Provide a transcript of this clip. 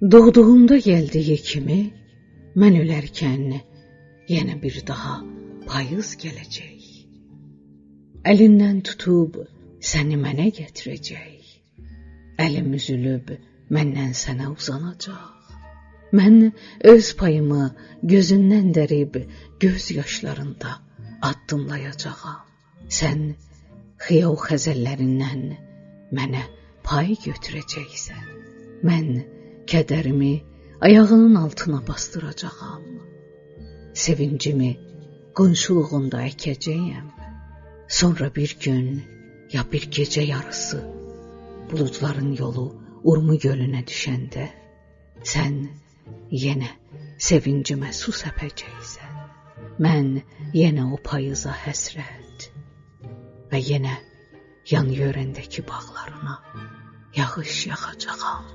Doğduğumda gəldiyi kimi, mən ölərkən yenə bir daha payız gələcək. Əlindən tutub səni mənə gətirəcək. Əlim üzülüb məndən sənə uzanacaq. Mən öz payımı gözündən dərib göz yaşlarında addımlayacağam. Sən xiyal xəzəllərindən mənə pay götürəcəksən. Mən kədərimi ayağının altına bastıracağam. Sevincimi qonşuluğunda əkəcəyəm. Sonra bir gün ya bir gecə yarısı buludların yolu Urmu gölünə düşəndə sən yenə sevincimə su səpəcəksən. Mən yenə o payıza həsrət və yenə yan yörəndəki bağlarına yağış yağacağam.